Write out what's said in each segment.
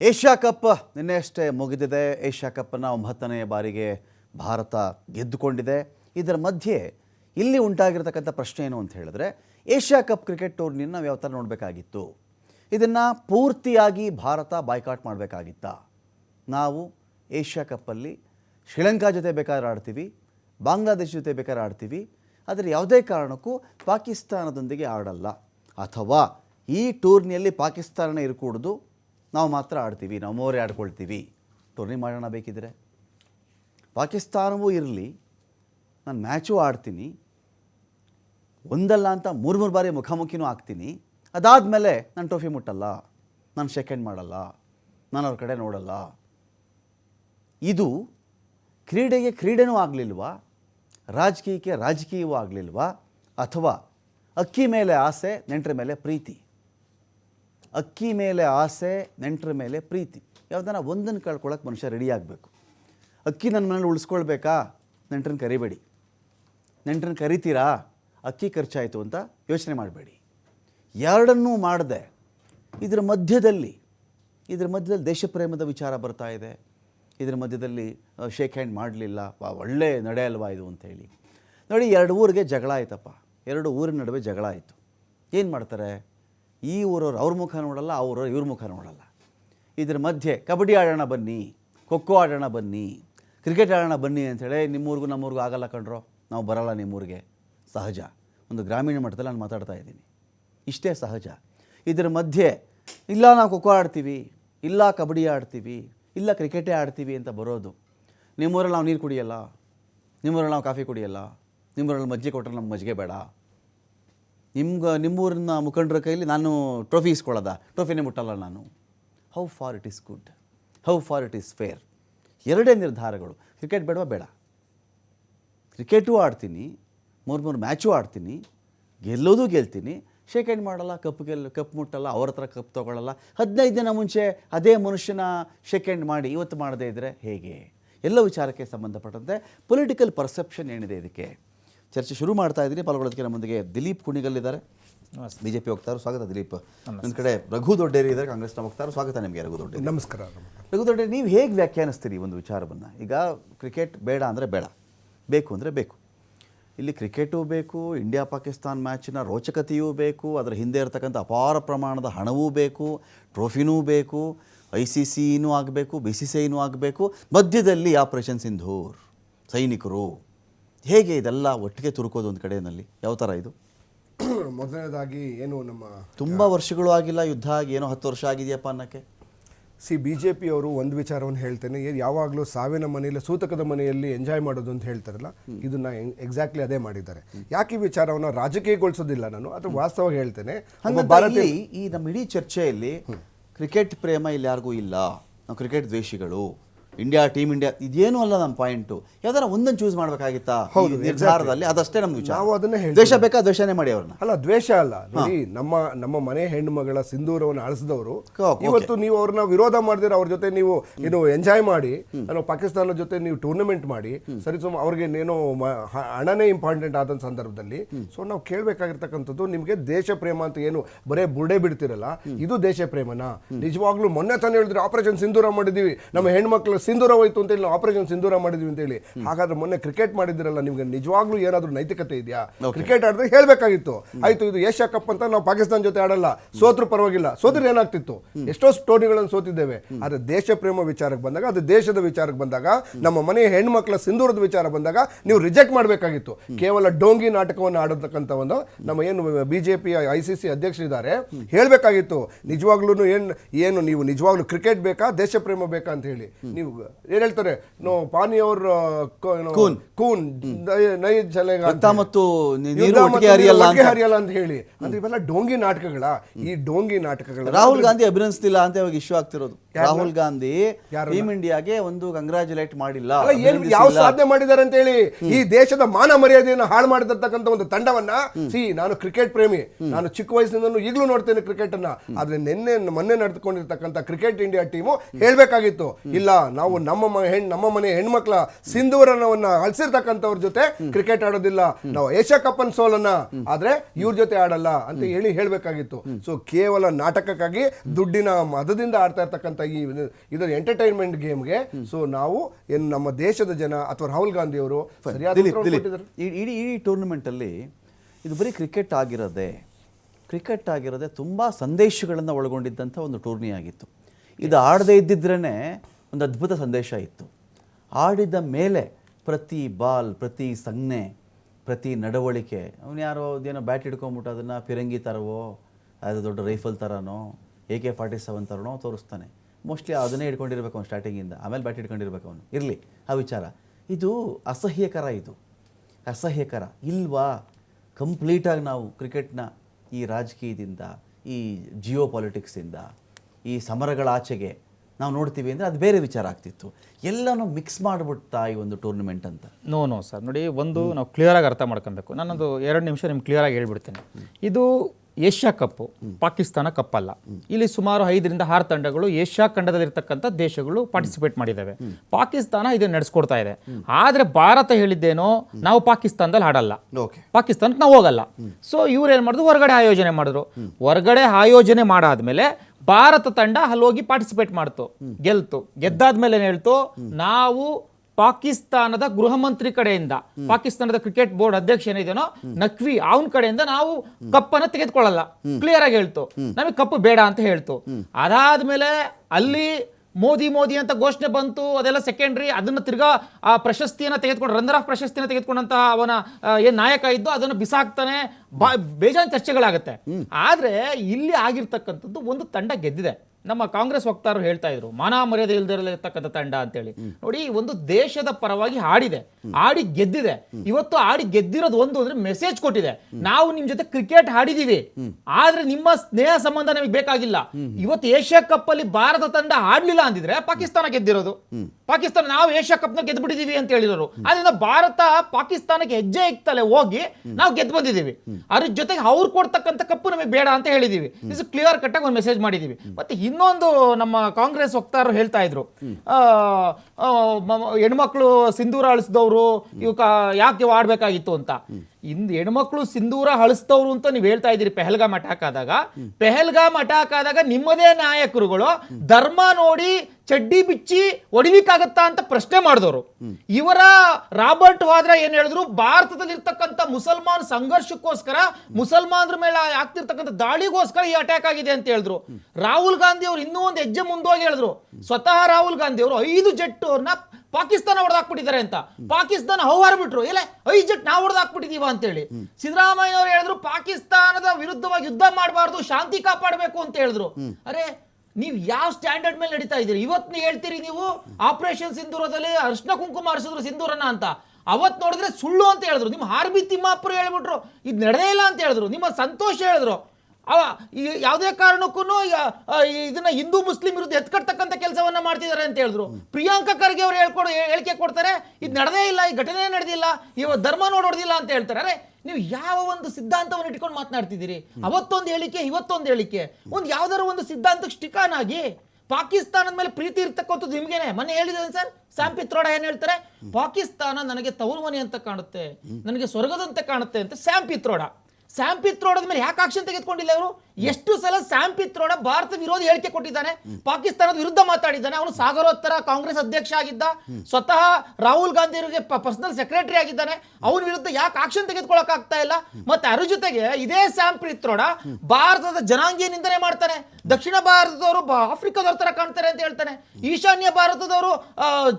Asia cup ನಿನ್ನೆ ಅಷ್ಟೇ ಮುಗಿದಿದೆ. ಏಷ್ಯಾ ಕಪ್ಪನ್ನು ಒಂಬತ್ತನೇ ಬಾರಿಗೆ ಭಾರತ ಗೆದ್ದುಕೊಂಡಿದೆ. ಇದರ ಮಧ್ಯೆ ಇಲ್ಲಿ ಉಂಟಾಗಿರ್ತಕ್ಕಂಥ ಪ್ರಶ್ನೆ ಏನು ಅಂತ ಹೇಳಿದ್ರೆ, ಏಷ್ಯಾ ಕಪ್ ಕ್ರಿಕೆಟ್ ಟೂರ್ನಿಯನ್ನು ನಾವು ಯಾವ ಥರ ನೋಡಬೇಕಾಗಿತ್ತು? ಇದನ್ನು ಪೂರ್ತಿಯಾಗಿ ಭಾರತ ಬಾಯ್ಕಾಟ್ ಮಾಡಬೇಕಾಗಿತ್ತ? ನಾವು ಏಷ್ಯಾ ಕಪ್ಪಲ್ಲಿ ಶ್ರೀಲಂಕಾ ಜೊತೆ ಬೇಕಾದ್ರೆ ಆಡ್ತೀವಿ, ಬಾಂಗ್ಲಾದೇಶ ಜೊತೆ ಬೇಕಾದ್ರೆ ಆಡ್ತೀವಿ, ಆದರೆ ಯಾವುದೇ ಕಾರಣಕ್ಕೂ ಪಾಕಿಸ್ತಾನದೊಂದಿಗೆ ಆಡಲ್ಲ. ಅಥವಾ ಈ ಟೂರ್ನಿಯಲ್ಲಿ ಪಾಕಿಸ್ತಾನ ಇರ್ಕೂಡ್ದು ನಾವು ಮಾತ್ರ ಆಡ್ತೀವಿ, ನಾವು ಮೋರೆ ಆಡ್ಕೊಳ್ತೀವಿ. ಟೂರ್ನಿ ಮಾಡೋಣ ಬೇಕಿದ್ರೆ. ಪಾಕಿಸ್ತಾನವೂ ಇರಲಿ, ನಾನು ಮ್ಯಾಚು ಆಡ್ತೀನಿ. ಒಂದಲ್ಲ ಅಂತ ಮೂರು ಮೂರು ಬಾರಿ ಮುಖಾಮುಖಿನೂ ಆಗ್ತೀನಿ ಅದಾದಮೇಲೆ ನಾನು ಟ್ರೋಫಿ ಮುಟ್ಟಲ್ಲ, ನಾನು ಸೆಕೆಂಡ್ ಮಾಡಲ್ಲ, ನಾನು ಅವ್ರ ಕಡೆ ನೋಡಲ್ಲ. ಇದು ಕ್ರೀಡೆಗೆ ಕ್ರೀಡೆನೂ ಆಗಲಿಲ್ವಾ? ರಾಜಕೀಯಕ್ಕೆ ರಾಜಕೀಯವೂ ಆಗಲಿಲ್ವಾ? ಅಥವಾ ಅಕ್ಕಿ ಮೇಲೆ ಆಸೆ, ನೆಂಟರ ಮೇಲೆ ಪ್ರೀತಿ? ಅಕ್ಕಿ ಮೇಲೆ ಆಸೆ, ನೆಂಟರ ಮೇಲೆ ಪ್ರೀತಿ. ಯಾವುದನ್ನ ಒಂದನ್ನು ಕಳ್ಕೊಳ್ಳೋಕೆ ಮನುಷ್ಯ ರೆಡಿ ಆಗಬೇಕು. ಅಕ್ಕಿ ನನ್ನ ಮನೇಲಿ ಉಳಿಸ್ಕೊಳ್ಬೇಕಾ? ನೆಂಟ್ರನ್ನ ಕರಿಬೇಡಿ. ನೆಂಟ್ರನ್ನ ಕರಿತೀರಾ? ಅಕ್ಕಿ ಖರ್ಚಾಯಿತು ಅಂತ ಯೋಚನೆ ಮಾಡಬೇಡಿ. ಎರಡನ್ನೂ ಮಾಡದೆ. ಇದರ ಮಧ್ಯದಲ್ಲಿ ಇದರ ಮಧ್ಯದಲ್ಲಿ ದೇಶಪ್ರೇಮದ ವಿಚಾರ ಬರ್ತಾ ಇದೆ. ಇದರ ಮಧ್ಯದಲ್ಲಿ ಶೇಕ್ ಹ್ಯಾಂಡ್ ಮಾಡಲಿಲ್ಲ. ಒಳ್ಳೆ ನಡೆ ಅಲ್ವಾ ಇದು ಅಂತೇಳಿ ನೋಡಿ, ಎರಡು ಊರಿಗೆ ಜಗಳ ಆಯ್ತಪ್ಪ. ಎರಡು ಊರಿನ ನಡುವೆ ಜಗಳ ಆಯಿತು. ಏನು ಮಾಡ್ತಾರೆ? ಈ ಊರವ್ರು ಅವ್ರ ಮುಖ ನೋಡಲ್ಲ ಅವರು ಇವ್ರ ಮುಖ ನೋಡಲ್ಲ. ಇದ್ರ ಮಧ್ಯೆ ಕಬಡ್ಡಿ ಆಡೋಣ ಬನ್ನಿ ಖೋಖೋ ಆಡೋಣ ಬನ್ನಿ, ಕ್ರಿಕೆಟ್ ಆಡೋಣ ಬನ್ನಿ ಅಂಥೇಳಿ ನಿಮ್ಮೂರಿಗೂ ನಮ್ಮೂರಿಗೂ ಆಗಲ್ಲ ಕಣ್ರೋ, ನಾವು ಬರಲ್ಲ ನಿಮ್ಮೂರಿಗೆ. ಸಹಜ. ಒಂದು ಗ್ರಾಮೀಣ ಮಟ್ಟದಲ್ಲಿ ನಾನು ಮಾತಾಡ್ತಾ ಇದ್ದೀನಿ. ಇಷ್ಟೇ ಸಹಜ. ಇದರ ಮಧ್ಯೆ, ಇಲ್ಲ ನಾವು ಖೋಖೋ ಆಡ್ತೀವಿ, ಇಲ್ಲ ಕಬಡ್ಡಿ ಆಡ್ತೀವಿ, ಇಲ್ಲ ಕ್ರಿಕೆಟೇ ಆಡ್ತೀವಿ ಅಂತ ಬರೋದು. ನಿಮ್ಮೂರಲ್ಲಿ ನಾವು ನೀರು ಕುಡಿಯಲ್ಲ, ನಿಮ್ಮೂರಲ್ಲಿ ನಾವು ಕಾಫಿ ಕುಡಿಯಲ್ಲ, ನಿಮ್ಮೂರಲ್ಲಿ ಮಜ್ಜಿಗೆ ಕೊಟ್ಟರೆ ನಮ್ಮ ಮಜ್ಜಿಗೆ ಬೇಡ. ನಿಮ್ಗೆ ನಿಮ್ಮೂರಿನ ಮುಖಂಡರ ಕೈಲಿ ನಾನು ಟ್ರೋಫಿ ಇಸ್ಕೊಳ್ಳೋದ? ಟ್ರೋಫಿನೇ ಮುಟ್ಟಲ್ಲ ನಾನು. How far it is good how far it is fair ಎರಡೇ ನಿರ್ಧಾರಗಳು. ಕ್ರಿಕೆಟ್ ಬೇಡವಾ? ಬೇಡ. ಕ್ರಿಕೆಟೂ ಆಡ್ತೀನಿ. ಮೂರು ಮೂರು ಮ್ಯಾಚು ಆಡ್ತೀನಿ. ಗೆಲ್ಲೋದು ಗೆಲ್ತೀನಿ. ಶೇಕ್ ಹ್ಯಾಂಡ್ ಮಾಡಲ್ಲ ಕಪ್ ಗೆಲ್ ಕಪ್ ಮುಟ್ಟಲ್ಲ, ಅವ್ರ ಹತ್ರ ಕಪ್ ತೊಗೊಳ್ಳಲ್ಲ ಹದಿನೈದು ದಿನ ಮುಂಚೆ ಅದೇ ಮನುಷ್ಯನ ಶೇಕ್ ಹ್ಯಾಂಡ್ ಮಾಡಿ ಇವತ್ತು ಮಾಡದೇ ಇದ್ದರೆ ಹೇಗೆ? ಎಲ್ಲ ವಿಚಾರಕ್ಕೆ ಸಂಬಂಧಪಟ್ಟಂತೆ ಪೊಲಿಟಿಕಲ್ ಪರ್ಸೆಪ್ಷನ್ ಏನಿದೆ ಇದಕ್ಕೆ? ಚರ್ಚೆ ಶುರು ಮಾಡ್ತಾ ಇದ್ದೀನಿ. ಪಾಲ್ಗೊಳ್ಳೋದಕ್ಕೆ ನಮ್ಮೊಂದಿಗೆ ದಿಲೀಪ್ ಕುಣಿಗಲ್ಲಿದ್ದಾರೆ. ಬಿ ಜೆ ಪಿ ಹೋಗ್ತಾರೆ ಸ್ವಾಗತ ದಿಲೀಪ್. ನನ್ನ ಕಡೆ ರಘು ದೊಡ್ಡೇರಿ ಇದ್ದಾರೆ ಕಾಂಗ್ರೆಸ್ನ ಹೋಗ್ತಾರೆ ಸ್ವಾಗತ ನಿಮಗೆ ರಘು ದೊಡ್ಡೇರಿ. ನಮಸ್ಕಾರ. ರಘು ದೊಡ್ಡೇರಿ ನೀವು ಹೇಗೆ ವ್ಯಾಖ್ಯಾನಿಸ್ತೀರಿ ಈ ಒಂದು ವಿಚಾರವನ್ನು? ಈಗ ಕ್ರಿಕೆಟ್ ಬೇಡ ಅಂದರೆ ಬೇಡ. ಬೇಕು ಅಂದರೆ ಬೇಕು. ಇಲ್ಲಿ ಕ್ರಿಕೆಟೂ ಬೇಕು ಇಂಡಿಯಾ ಪಾಕಿಸ್ತಾನ್ ಮ್ಯಾಚಿನ ರೋಚಕತೆಯೂ ಬೇಕು ಅದರ ಹಿಂದೆ ಇರತಕ್ಕಂಥ ಅಪಾರ ಪ್ರಮಾಣದ ಹಣವೂ ಬೇಕು ಟ್ರೋಫಿನೂ ಬೇಕು ಐ ಸಿ ಸಿನೂ ಆಗಬೇಕು ಬಿ ಸಿ ಸಿ ಐನೂ ಆಗಬೇಕು. ಮಧ್ಯದಲ್ಲಿ ಆಪರೇಷನ್ ಸಿಂಧೂರ್ ಸೈನಿಕರು. ಹೇಗೆ ಇದೆಲ್ಲ ಒಟ್ಟಿಗೆ ತುರುಕೋದು ಒಂದು ಕಡೆಯಲ್ಲಿ? ಯಾವ ಥರ ಇದು? ಮೊದಲನೇದಾಗಿ ಏನು ನಮ್ಮ ತುಂಬ ವರ್ಷಗಳು ಆಗಿಲ್ಲ ಯುದ್ಧ ಆಗಿ ಏನೋ ಹತ್ತು ವರ್ಷ ಆಗಿದೆಯಪ್ಪ ಅನ್ನೋಕ್ಕೆ? ಸಿ ಬಿ ಜೆ ಪಿಯವರು ಒಂದು ವಿಚಾರವನ್ನು ಹೇಳ್ತೇನೆ. ಯಾವಾಗಲೂ ಸಾವಿನ ಮನೆಯಲ್ಲಿ ಸೂತಕದ ಮನೆಯಲ್ಲಿ ಎಂಜಾಯ್ ಮಾಡೋದು ಅಂತ ಹೇಳ್ತಾರಲ್ಲ ಇದನ್ನ ಎಕ್ಸಾಕ್ಟ್ಲಿ ಅದೇ ಮಾಡಿದ್ದಾರೆ. ಯಾಕೆ ಈ ವಿಚಾರವನ್ನು ರಾಜಕೀಯಗೊಳಿಸೋದಿಲ್ಲ ನಾನು? ಅದು ವಾಸ್ತವವಾಗಿ ಹೇಳ್ತೇನೆ. ಈ ನಮ್ಮ ಇಡೀ ಚರ್ಚೆಯಲ್ಲಿ ಕ್ರಿಕೆಟ್ ಪ್ರೇಮ ಇಲ್ಲಿ ಯಾರಿಗೂ ಇಲ್ಲ. ನಾವು ಕ್ರಿಕೆಟ್ ದ್ವೇಷಿಗಳು. ಇಂಡಿಯಾ ಟೀಮ್ ಇಂಡಿಯಾ ಇದೇನು ಅಲ್ಲ ನಮ್ಮ ಪಾಯಿಂಟು ಯಾವ್ದಾರ ಒಂದನ್ನು ಚೂಸ್ ಮಾಡ್ಬೇಕಾಗಿತ್ತಾ? ನಿರ್ಧಾರದಲ್ಲಿ ಅದಷ್ಟೇ ನಮ್ಗೆ ವಿಚಾರ. ನಾವು ಅದನ್ನೇ ಹೇಳಿ ದ್ವೇಷ ಬೇಕಾ? ದ್ವೇಷನೇ ಮಾಡಿ ಅವ್ರನ್ನ. ಅಲ್ಲ ದ್ವೇಷ ಅಲ್ಲ. ನೋಡಿ ನಮ್ಮ ನಮ್ಮ ಮನೆ ಹೆಣ್ಣು ಮಗಳ ಸಿಂಧೂರವನ್ನು ಅಳಿಸಿದವರು ಇವತ್ತು ನೀವು ಅವ್ರನ್ನ ವಿರೋಧ ಮಾಡಿದ್ರೆ ಅವ್ರ ಜೊತೆ ನೀವು ಏನು ಎಂಜಾಯ್ ಮಾಡಿ ಏನೋ ಪಾಕಿಸ್ತಾನ ಜೊತೆ ನೀವು ಟೂರ್ನಮೆಂಟ್ ಮಾಡಿ ಸರಿ ಸುಮ್ಮ ಅವ್ರಿಗೆ ಏನೋ ಹಣನೇ ಇಂಪಾರ್ಟೆಂಟ್ ಆದಂತ ಸಂದರ್ಭದಲ್ಲಿ ಸೊ ನಾವು ಕೇಳಬೇಕಾಗಿರ್ತಕ್ಕಂಥದ್ದು ನಿಮಗೆ ದೇಶ ಪ್ರೇಮ ಅಂತ ಏನು ಬರೇ ಬುರ್ಡೆ ಬಿಡ್ತಿರಲ್ಲ ಇದು ದೇಶ ಪ್ರೇಮನಾ? ನಿಜವಾಗ್ಲೂ ಮೊನ್ನೆ ತಾನೇ ಹೇಳಿದ್ರೆ ಆಪರೇಷನ್ ಸಿಂಧೂರ ಮಾಡಿದೀವಿ ನಮ್ಮ ಹೆಣ್ಮಕ್ಳು ಸಿಂಧೂರ ಹೋಯ್ತು ಅಂತ ಹೇಳಿ ನಾವು ಆಪರೇಷನ್ ಸಿಂಧೂರ ಮಾಡಿದ್ವಿ ಅಂತ ಹೇಳಿ. ಹಾಗಾದ್ರೆ ಮೊನ್ನೆ ಕ್ರಿಕೆಟ್ ಮಾಡಿದ್ರಲ್ಲ ನಿಮ್ಗೆ ನಿಜವಾಗ್ಲೂ ಏನಾದ್ರೂ ನೈತಿಕತೆ ಇದೆಯಾ? ಕ್ರಿಕೆಟ್ ಆಡಿದ್ರೆ ಹೇಳ್ಬೇಕಾಗಿತ್ತು. ಆಯ್ತು ಇದು ಏಷ್ಯಾ ಕಪ್ ಅಂತ ನಾವು ಪಾಕಿಸ್ತಾನ ಜೊತೆ ಆಡಲ್ಲ. ಸೋತ್ರ ಪರವಾಗಿಲ್ಲ. ಸೋತ್ರೆ ಏನಾಗ್ತಿತ್ತು? ಎಷ್ಟೋ ಸ್ಟೋರಿಗಳನ್ನು ಸೋತಿದ್ದೇವೆ. ಆದ್ರೆ ದೇಶ ಪ್ರೇಮ ವಿಚಾರಕ್ಕೆ ಬಂದಾಗ ಅದು ದೇಶದ ವಿಚಾರಕ್ಕೆ ಬಂದಾಗ ನಮ್ಮ ಮನೆ ಹೆಣ್ಮಕ್ಳ ಸಿಂಧೂರದ ವಿಚಾರ ಬಂದಾಗ ನೀವು ರಿಜೆಕ್ಟ್ ಮಾಡಬೇಕಾಗಿತ್ತು. ಕೇವಲ ಡೋಂಗಿ ನಾಟಕವನ್ನು ಆಡತಕ್ಕಂಥ ಒಂದು ನಮ್ಮ ಏನು ಬಿಜೆಪಿ ಐ ಸಿ ಸಿ ಅಧ್ಯಕ್ಷರಿದ್ದಾರೆ. ಹೇಳ್ಬೇಕಾಗಿತ್ತು. ನಿಜವಾಗ್ಲೂ ಏನು ಏನು ನೀವು ನಿಜವಾಗ್ಲೂ ಕ್ರಿಕೆಟ್ ಬೇಕಾ ದೇಶ ಪ್ರೇಮ ಬೇಕಾ ಅಂತ ಹೇಳಿ. ನೀವು ಏನ್ ಹೇಳ್ತಾರೆ? ನೋ ಪಾನಿ ಅವ್ರ ಕೂನ್. ಕೂನ್. ನೈ- ನೈ ಅಂತ ರಕ್ತ ಮತ್ತು ನೀರು ಒಟ್ಟಿಗೆ ಹರಿಯಲ್ಲ ಅಂತ. ಹರಿಯಲ್ಲ ಅಂತ ಹೇಳಿ. ಅಂದ್ರೆ ಇವೆಲ್ಲ ಡೋಂಗಿ ನಾಟಕಗಳ. ಈ ಡೋಂಗಿ ನಾಟಕಗಳ. ರಾಹುಲ್ ಗಾಂಧಿ ಅಭಿನಂದಿಸ್ತಿಲ್ಲ ಅಂತ ಇವಾಗ ಇಶ್ಯೂ ಆಗ್ತಿರೋದು. ರಾಹುಲ್ ಗಾಂಧಿ ಟೀಮ್ ಇಂಡಿಯಾಗೆ ಒಂದು ಕಂಗ್ರಾಚುಲೇಟ್ ಮಾಡಿಲ್ಲ. ಅಲ್ಲ ಏನ್ ಯಾವ ಅಭಿನಂದಿಸಿಲ್ಲ. ಸಾಧನೆ ಮಾಡಿದ್ದಾರೆ ಅಂತ ಹೇಳಿ? ಈ ದೇಶದ ಮಾನ ಮರ್ಯಾದೆಯನ್ನು ಹಾಳು ಮಾಡಿರ್ತಕ್ಕಂಥ ಒಂದು ತಂಡವನ್ನ ಸಿ ನಾನು ಕ್ರಿಕೆಟ್ ಪ್ರೇಮಿ. ನಾನು ಚಿಕ್ಕ ವಯಸ್ಸಿನಿಂದ ಈಗಲೂ ನೋಡ್ತೇನೆ ಕ್ರಿಕೆಟ್ ಅನ್ನ ಆದ್ರೆ ನಿನ್ನೆ ಮೊನ್ನೆ ನಡೆದುಕೊಂಡಿರ್ತಕ್ಕಂಥ ಕ್ರಿಕೆಟ್ ಇಂಡಿಯಾ ಟೀಮು ಹೇಳ್ಬೇಕಾಗಿತ್ತು. ಇಲ್ಲ ನಾವು ನಮ್ಮ ಹೆಣ್ಣು ಹೆಣ್ ನಮ್ಮ ಮನೆ ಹೆಣ್ಮಕ್ಳ ಸಿಂಧೂರನವನ್ನ ಅಳಿಸಿರ್ತಕ್ಕಂಥವ್ರ ಜೊತೆ ಕ್ರಿಕೆಟ್ ಆಡೋದಿಲ್ಲ. ನಾವು ಏಷ್ಯಾ ಕಪ್ ಅನ್ ಸೋಲನ್ನ ಆದ್ರೆ ಇವ್ರ ಜೊತೆ ಆಡಲ್ಲ ಅಂತ ಹೇಳಿ ಹೇಳ್ಬೇಕಾಗಿತ್ತು. ಸೊ ಕೇವಲ ನಾಟಕಕ್ಕಾಗಿ ದುಡ್ಡಿನ ಮದದಿಂದ ಆಡ್ತಾ ಇರ್ತಕ್ಕಂಥ ಈ ಇದರ ಎಂಟರ್ಟೈನ್ಮೆಂಟ್ ಗೇಮ್ಗೆ ಸೊ ನಾವು ಏನು ನಮ್ಮ ದೇಶದ ಜನ ಅಥವಾ ರಾಹುಲ್ ಗಾಂಧಿ ಅವರು ಇಡೀ. ಈ- ಇಡೀ ಅಲ್ಲಿ ಇದು ಬರೀ ಕ್ರಿಕೆಟ್ ಆಗಿರೋದೆ ಕ್ರಿಕೆಟ್ ಆಗಿರೋದೆ ತುಂಬ ಸಂದೇಶಗಳನ್ನು ಒಳಗೊಂಡಿದ್ದಂಥ ಒಂದು ಟೂರ್ನಿ ಆಗಿತ್ತು. ಇದು ಆಡದೇ ಇದ್ದಿದ್ರೇ ಒಂದು ಅದ್ಭುತ ಸಂದೇಶ ಇತ್ತು. ಆಡಿದ ಮೇಲೆ ಪ್ರತಿ ಬಾಲ್, ಪ್ರತಿ ಸಂಜ್ಞೆ ಪ್ರತಿ ನಡವಳಿಕೆ, ಅವನು ಯಾರೋ ಅದೇನೋ ಬ್ಯಾಟ್ ಹಿಡ್ಕೊಂಬಿಟ್ಟು ಅದನ್ನು ಫಿರಂಗಿ ತರವೋ, ಅದು ದೊಡ್ಡ ರೈಫಲ್ ಥರನೋ ಎ ಕೆ ಫಾರ್ಟಿ ಸೆವೆನ್ ಥರನೋ ತೋರಿಸ್ತಾನೆ. ಮೋಸ್ಟ್ಲಿ ಅದನ್ನೇ ಹಿಡ್ಕೊಂಡಿರ್ಬೇಕು ಅವನು ಸ್ಟಾರ್ಟಿಂಗಿಂದ ಆಮೇಲೆ ಬ್ಯಾಟ್ ಹಿಡ್ಕೊಂಡಿರ್ಬೇಕು ಅವನು. ಇರಲಿ, ಆ ವಿಚಾರ. ಇದು ಅಸಹ್ಯಕರ ಇದು. ಅಸಹ್ಯಕರ. ಇಲ್ವಾ? ಕಂಪ್ಲೀಟಾಗಿ ನಾವು ಕ್ರಿಕೆಟ್ನ ಈ ರಾಜಕೀಯದಿಂದ, ಈ ಜಿಯೋ ಪಾಲಿಟಿಕ್ಸಿಂದ ಈ ಸಮರಗಳ ಆಚೆಗೆ ನಾವು ನೋಡ್ತೀವಿ ಅಂದರೆ ಅದು ಬೇರೆ ವಿಚಾರ ಆಗ್ತಿತ್ತು. ಎಲ್ಲನೂ ಮಿಕ್ಸ್ ಮಾಡಿಬಿಡ್ತಾ ಈ ಒಂದು ಟೂರ್ನಮೆಂಟ್ ಅಂತ. ನೋ ನೋ ಸರ್ ನೋಡಿ ಒಂದು ನಾವು ಕ್ಲಿಯರಾಗಿ ಅರ್ಥ ಮಾಡ್ಕೊಬೇಕು ನಾನೊಂದು ಎರಡು ನಿಮಿಷ ನಿಮ್ಗೆ ಕ್ಲಿಯರಾಗಿ ಹೇಳ್ಬಿಡ್ತೇನೆ. ಇದು ಏಷ್ಯಾ ಕಪ್ಪು ಪಾಕಿಸ್ತಾನ ಕಪ್ ಅಲ್ಲ ಇಲ್ಲಿ ಸುಮಾರು ಐದರಿಂದ ಆರು ತಂಡಗಳು ಏಷ್ಯಾ ಖಂಡದಲ್ಲಿರ್ತಕ್ಕಂಥ ದೇಶಗಳು ಪಾರ್ಟಿಸಿಪೇಟ್ ಮಾಡಿದ್ದಾವೆ. ಪಾಕಿಸ್ತಾನ ಇದನ್ನು ನಡೆಸ್ಕೊಡ್ತಾ ಇದೆ. ಆದರೆ ಭಾರತ ಹೇಳಿದ್ದೇನೋ ನಾವು ಪಾಕಿಸ್ತಾನದಲ್ಲಿ ಆಡಲ್ಲ. ಓಕೆ ಪಾಕಿಸ್ತಾನಕ್ಕೆ ನಾವು ಹೋಗಲ್ಲ. ಸೊ ಇವ್ರು ಏನು ಮಾಡಿದ್ರು? ಹೊರಗಡೆ ಆಯೋಜನೆ ಮಾಡಿದ್ರು. ಹೊರಗಡೆ ಆಯೋಜನೆ ಮಾಡಾದ್ಮೇಲೆ ಭಾರತ ತಂಡ ಅಲ್ಲಿ ಹೋಗಿ ಪಾರ್ಟಿಸಿಪೇಟ್ ಮಾಡ್ತು ಗೆಲ್ತು. ಗೆದ್ದಾದ್ಮೇಲೆ ಏನ್ ಹೇಳ್ತು? ನಾವು ಪಾಕಿಸ್ತಾನದ ಗೃಹ ಮಂತ್ರಿ ಕಡೆಯಿಂದ ಪಾಕಿಸ್ತಾನದ ಕ್ರಿಕೆಟ್ ಬೋರ್ಡ್ ಅಧ್ಯಕ್ಷ ಏನಿದೆನೋ ನಕ್ವಿ ಅವನ ಕಡೆಯಿಂದ ನಾವು ಕಪ್ಪನ್ನ ತೆಗೆದುಕೊಳ್ಳಲ್ಲ. ಕ್ಲಿಯರ್ ಆಗಿ ಹೇಳ್ತು. ನಮಗೆ ಕಪ್ ಬೇಡ ಅಂತ ಹೇಳ್ತು. ಅದಾದ್ಮೇಲೆ ಅಲ್ಲಿ ಮೋದಿ ಮೋದಿ ಅಂತ ಘೋಷಣೆ ಬಂತು ಅದೆಲ್ಲ ಸೆಕೆಂಡ್ರಿ ಅದನ್ನ ತಿರ್ಗಾ ಆ ಪ್ರಶಸ್ತಿಯನ್ನ ತೆಗೆದುಕೊಂಡು ರನ್ನರ್ ಆಫ್ ಪ್ರಶಸ್ತಿನ ತೆಗೆದುಕೊಂಡಂತಹ ಅವನ ಏನ್ ನಾಯಕ ಇದ್ದು ಅದನ್ನ ಬಿಸಾಕ್ತಾನೆ ಬಾ ಬೇಜಾನ್ ಚರ್ಚೆಗಳಾಗತ್ತೆ. ಆದ್ರೆ ಇಲ್ಲಿ ಆಗಿರ್ತಕ್ಕಂಥದ್ದು ಒಂದು ತಂಡ ಗೆದ್ದಿದೆ. ನಮ್ಮ ಕಾಂಗ್ರೆಸ್ ವಕ್ತಾರರು ಹೇಳ್ತಾ ಇದ್ರು, ಮಾನ ಮರ್ಯಾದೆ ಇಲ್ದಿರತಕ್ಕಂಥ ತಂಡ ಅಂತೇಳಿ. ನೋಡಿ, ಒಂದು ದೇಶದ ಪರವಾಗಿ ಆಡಿದೆ ಆಡಿ ಗೆದ್ದಿದೆ. ಇವತ್ತು ಆಡಿ ಗೆದ್ದಿರೋದು ಒಂದು ಅಂದ್ರೆ ಮೆಸೇಜ್ ಕೊಟ್ಟಿದೆ. ನಾವು ನಿಮ್ ಜೊತೆ ಕ್ರಿಕೆಟ್ ಆಡಿದೀವಿ ಆದ್ರೆ ನಿಮ್ಮ ಸ್ನೇಹ ಸಂಬಂಧ ನಮಗೆ ಬೇಕಾಗಿಲ್ಲ. ಇವತ್ತು ಏಷ್ಯಾ ಕಪ್ ಅಲ್ಲಿ ಭಾರತ ತಂಡ ಆಡ್ಲಿಲ್ಲ ಅಂದಿದ್ರೆ ಪಾಕಿಸ್ತಾನ ಗೆದ್ದಿರೋದು. ಪಾಕಿಸ್ತಾನ, ನಾವು ಏಷ್ಯಾ ಕಪ್ನ ಗೆದ್ಬಿಟ್ಟಿದೀವಿ ಅಂತ ಹೇಳಿದ್ರು ಆದ್ರಿಂದ ಭಾರತ ಪಾಕಿಸ್ತಾನಕ್ಕೆ ಹೆಜ್ಜೆ ಇಕ್ತಲೆ ಹೋಗಿ ನಾವು ಗೆದ್ದು ಬಂದಿದ್ದೀವಿ ಅದ್ರ ಜೊತೆಗೆ ಅವ್ರು ಕೊಡ್ತಕ್ಕಂಥ ಕಪ್ಪು ನಮಗೆ ಬೇಡ ಅಂತ ಹೇಳಿದೀವಿ. ಕ್ಲಿಯರ್ ಕಟ್ಟಾಗಿ ಒಂದು ಮೆಸೇಜ್ ಮಾಡಿದೀವಿ. ಮತ್ತೆ ಇನ್ನೊಂದು ನಮ್ಮ ಕಾಂಗ್ರೆಸ್ ವಕ್ತಾರರು ಹೇಳ್ತಾ ಇದ್ರು. ಹೆಣ್ಮಕ್ಳು ಸಿಂಧೂರ ಅಳಿಸಿದವರು ಇವಕ್ಕ ಯಾಕೆ ಆಡ್ಬೇಕಾಗಿತ್ತು ಅಂತ. ಇಂದು ಹೆಣ್ಮಕ್ಳು ಸಿಂಧೂರ ಅಳಿಸಿದವರು ಅಂತ ನೀವು ಹೇಳ್ತಾ ಇದ್ದೀರಿ ಪೆಹಲ್ಗಾಮ್ ಅಟ್ಯಾಕ್ ಆದಾಗ. ಪೆಹಲ್ಗಾಮ್ ಅಟ್ಯಾಕ್ ಆದಾಗ ನಿಮ್ಮದೇ ನಾಯಕರುಗಳು ಧರ್ಮ ನೋಡಿ ಚಡ್ಡಿ ಬಿಚ್ಚಿ ಹೊಡಿಲಿಕ್ಕಾಗತ್ತಾ ಅಂತ ಪ್ರಶ್ನೆ ಮಾಡಿದವರು. ಇವರ ರಾಬರ್ಟ್ ವಾದ್ರ ಏನ್ ಹೇಳಿದ್ರು? ಭಾರತದಲ್ಲಿ ಇರ್ತಕ್ಕಂಥ ಮುಸಲ್ಮಾನ್ ಸಂಘರ್ಷಕ್ಕೋಸ್ಕರ ಮುಸಲ್ಮಾನರ ಮೇಲೆ ಆಗ್ತಿರ್ತಕ್ಕಂಥ ದಾಳಿಗೋಸ್ಕರ ಈ ಅಟ್ಯಾಕ್ ಆಗಿದೆ ಅಂತ ಹೇಳಿದ್ರು. ರಾಹುಲ್ ಗಾಂಧಿ ಅವರು ಇನ್ನೂ ಒಂದು ಹೆಜ್ಜೆ ಮುಂದೋಗಿ ಹೇಳಿದ್ರು. ಸ್ವತಃ ರಾಹುಲ್ ಗಾಂಧಿ ಅವರು ಐದು ಜೆಟ್ಟನ್ನ ಪಾಕಿಸ್ತಾನ ಹೊಡೆದಾಕ್ಬಿಟ್ಟಿದ್ದಾರೆ ಅಂತ. ಪಾಕಿಸ್ತಾನ ಹೌಹಾರ್ಬಿಟ್ರು ಇಲ್ಲ ಐಜೆಟ್ ಜೆಟ್ ನಾವು ಹೊಡೆದಾಕ್ಬಿಟ್ಟಿದೀವ ಅಂತೇಳಿ. ಸಿದ್ದರಾಮಯ್ಯ ಅವರು ಹೇಳಿದ್ರು ಪಾಕಿಸ್ತಾನದ ವಿರುದ್ಧವಾಗಿ ಯುದ್ಧ ಮಾಡಬಾರ್ದು ಶಾಂತಿ ಕಾಪಾಡಬೇಕು ಅಂತ ಹೇಳಿದ್ರು. ಅರೆ ನೀವು ಯಾವ ಸ್ಟ್ಯಾಂಡರ್ಡ್ ಮೇಲೆ ನಡೀತಾ ಇದ್ದೀರಿ? ಇವತ್ತು ಹೇಳ್ತೀರಿ ನೀವು ಆಪರೇಷನ್ ಸಿಂಧೂರದಲ್ಲಿ ಅರ್ಶನ ಕುಂಕುಮ ಹರಿಸಿದ್ರು ಸಿಂಧೂರನ್ನ ಅಂತ. ಅವತ್ ನೋಡಿದ್ರೆ ಸುಳ್ಳು ಅಂತ ಹೇಳಿದ್ರು. ನಿಮ್ಮ ಹಾರ್ಬಿ ತಿಮ್ಮಾಪುರ ಹೇಳ್ಬಿಟ್ರು. ಇದು ನಡೆದೇ ಇಲ್ಲ ಅಂತ ಹೇಳಿದ್ರು. ನಿಮ್ಮ ಸಂತೋಷ ಹೇಳಿದ್ರು. ಅವ ಯಾವುದೇ ಕಾರಣಕ್ಕೂ ಇದನ್ನ ಹಿಂದೂ ಮುಸ್ಲಿಂ ವಿರುದ್ಧ ಎತ್ಕಟ್ಟಕ್ಕಂಥ ಕೆಲಸವನ್ನ ಮಾಡ್ತಿದ್ದಾರೆ ಅಂತ ಹೇಳಿದ್ರು. ಪ್ರಿಯಾಂಕಾ ಖರ್ಗೆ ಅವರು ಹೇಳ್ಕೊಡು ಹೇಳಿಕೆ ಕೊಡ್ತಾರೆ, ಇದು ನಡೆದೇ ಇಲ್ಲ, ಈ ಘಟನೆ ನಡೆದಿಲ್ಲ ಇವ ಧರ್ಮ ನೋಡೋದಿಲ್ಲ ಅಂತ ಹೇಳ್ತಾರೆ. ಅರೆ, ನೀವು ಯಾವ ಒಂದು ಸಿದ್ಧಾಂತವನ್ನು ಇಟ್ಕೊಂಡು ಮಾತನಾಡ್ತಿದ್ದೀರಿ? ಅವತ್ತೊಂದು ಹೇಳಿಕೆ, ಇವತ್ತೊಂದು ಹೇಳಿಕೆ. ಒಂದು ಯಾವ್ದಾರು ಒಂದು ಸಿದ್ಧಾಂತಕ್ಕೆ ಸ್ಟಿಕಾನ್ ಆಗಿ ಪಾಕಿಸ್ತಾನದ ಮೇಲೆ ಪ್ರೀತಿ ಇರ್ತಕ್ಕಂಥದ್ದು ನಿಮ್ಗೇನೆ. ಮೊನ್ನೆ ಹೇಳಿದ್ದೇನೆ ಸರ್? ಸ್ಯಾಮ್ ಪಿತ್ರೋಡ ಏನ್ ಹೇಳ್ತಾರೆ? ಪಾಕಿಸ್ತಾನ ನನಗೆ ತವರು ಮನೆ ಅಂತ ಕಾಣುತ್ತೆ, ನನಗೆ ಸ್ವರ್ಗದಂತೆ ಕಾಣುತ್ತೆ ಅಂತ ಸ್ಯಾಮ್ ಪಿತ್ರೋಡ ಸ್ಯಾಮ್ ಮೇಲೆ ಯಾಕೆ ಆಕ್ಷನ್ ತೆಗೆದುಕೊಂಡಿಲ್ಲ ಅವರು ಎಷ್ಟು ಸಲ ಸ್ಯಾಮ್ ಭಾರತ ವಿರೋಧಿ ಹೇಳಿಕೆ ಕೊಟ್ಟಿದ್ದಾನೆ. ಪಾಕಿಸ್ತಾನದ ವಿರುದ್ಧ ಮಾತಾಡಿದ್ದಾನೆ. ಅವನು ಸಾಗರೋತ್ತರ ಕಾಂಗ್ರೆಸ್ ಅಧ್ಯಕ್ಷ ಆಗಿದ್ದ. ಸ್ವತಃ ರಾಹುಲ್ ಗಾಂಧಿ ಅವರಿಗೆ ಪರ್ಸನಲ್ ಸೆಕ್ರೆಟರಿ ಆಗಿದ್ದಾನೆ. ಅವನ ವಿರುದ್ಧ ಯಾಕೆ ಆಕ್ಷನ್ ತೆಗೆದುಕೊಳ್ಳಕ್ ಆಗ್ತಾ ಇಲ್ಲ? ಮತ್ತೆ ಅದ್ರ ಜೊತೆಗೆ ಇದೇ ಸ್ಯಾಮ್ ಭಾರತದ ಜನಾಂಗೀಯ ನಿಂದನೆ ಮಾಡ್ತಾನೆ. ದಕ್ಷಿಣ ಭಾರತದವರು ಆಫ್ರಿಕಾದವ್ರ ತರ ಕಾಣ್ತಾರೆ ಅಂತ ಹೇಳ್ತಾನೆ. ಈಶಾನ್ಯ ಭಾರತದವರು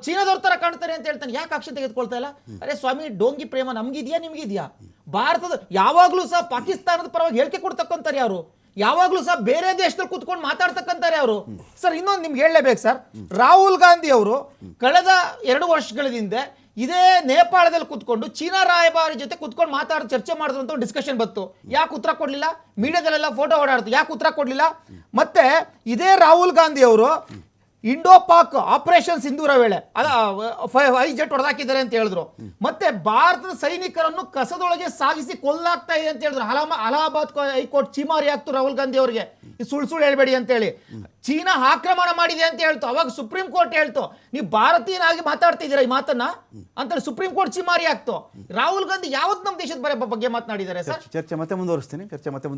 ಚೀನಾದವ್ರ ತರ ಕಾಣ್ತಾರೆ ಅಂತ ಹೇಳ್ತಾನೆ. ಯಾಕೆ ಆಕ್ಷನ್ ತೆಗೆದುಕೊಳ್ತಾ ಇಲ್ಲ? ಅರೆ ಸ್ವಾಮಿ, ಡೋಂಗಿ ಪ್ರೇಮ ನಮ್ಗಿದ್ಯಾ, ನಿಮ್ಗಿದ್ಯಾ? ಭಾರತದ ಯಾವಾಗಲೂ ಸಹ ಪಾಕಿಸ್ತಾನದ ಪರವಾಗಿ ಹೇಳಿಕೆ ಕೊಡ್ತಕ್ಕಂತಾರೆ ಯಾರು? ಯಾವಾಗಲೂ ಸಹ ಬೇರೆ ದೇಶದಲ್ಲಿ ಕೂತ್ಕೊಂಡು ಮಾತಾಡ್ತಕ್ಕಂತಾರೆ ಅವರು ಸರ್, ಇನ್ನೊಂದು ನಿಮ್ಗೆ ಹೇಳಲೇಬೇಕು ಸರ್. ರಾಹುಲ್ ಗಾಂಧಿ ಅವರು ಕಳೆದ ಎರಡು ವರ್ಷಗಳ ಹಿಂದೆ ಇದೇ ನೇಪಾಳದಲ್ಲಿ ಕೂತ್ಕೊಂಡು ಚೀನಾ ರಾಯಭಾರಿ ಜೊತೆ ಕೂತ್ಕೊಂಡು ಮಾತಾಡ ಚರ್ಚೆ ಮಾಡಿದ್ರು ಅಂತ ಡಿಸ್ಕಷನ್ ಬಂತು. ಯಾಕೆ ಉತ್ತರ ಕೊಡಲಿಲ್ಲ? ಮೀಡಿಯಾದಲ್ಲೆಲ್ಲ ಫೋಟೋ ಓಡಾಡ್ತು ಯಾಕೆ ಉತ್ತರ ಕೊಡಲಿಲ್ಲ? ಮತ್ತೆ ಇದೇ ರಾಹುಲ್ ಗಾಂಧಿ ಅವರು ಇಂಡೋ ಪಾಕ್ ಆಪರೇಷನ್ ಸಿಂಧೂರ ವೇಳೆ, ಅದ ಐ ಜೆಟ್ ಹೊಡೆದಾಕಿದ್ದಾರೆ ಅಂತ ಹೇಳಿದ್ರು. ಮತ್ತೆ ಭಾರತದ ಸೈನಿಕರನ್ನು ಕಸದೊಳಗೆ ಸಾಗಿಸಿ ಕೊಲ್ಲಾಗ್ತಾ ಇದೆ ಅಂತ ಹೇಳಿದ್ರು. ಅಲಾಮ, ಅಲಹಾಬಾದ್ ಹೈಕೋರ್ಟ್ ಚೀಮಾರಿ ಆಗ್ತು ರಾಹುಲ್ ಗಾಂಧಿ ಅವರಿಗೆ. ಸುಳ್ಳು ಸುಳ್ಳು ಹೇಳ್ಬೇಡಿ ಅಂತ ಹೇಳಿ. ಚೀನಾ ಆಕ್ರಮಣ ಮಾಡಿದೆ ಅಂತ ಹೇಳ್ತು. ಅವಾಗ ಸುಪ್ರೀಂ ಕೋರ್ಟ್ ಹೇಳ್ತು, ನೀವು ಭಾರತೀಯನಾಗಿ ಮಾತಾಡ್ತಿದ್ದೀರಾ ಈ ಮಾತನ್ನ? ಅಂತೇಳಿ ಸುಪ್ರೀಂ ಕೋರ್ಟ್ ಚೀಮಾರಿ ಆಗ್ತು. ರಾಹುಲ್ ಗಾಂಧಿ ಯಾವತ್ತು ನಮ್ಮ ದೇಶದ ಬಗ್ಗೆ ಮಾತನಾಡಿದ್ದಾರೆ, ಸರ್? ಚರ್ಚೆ ಮತ್ತೆ ಮುಂದುವರಿಸ್ತೀನಿ, ಚರ್ಚೆ ಮತ್ತೆ ಮುಂದುವರಿಸ್ತೀನಿ.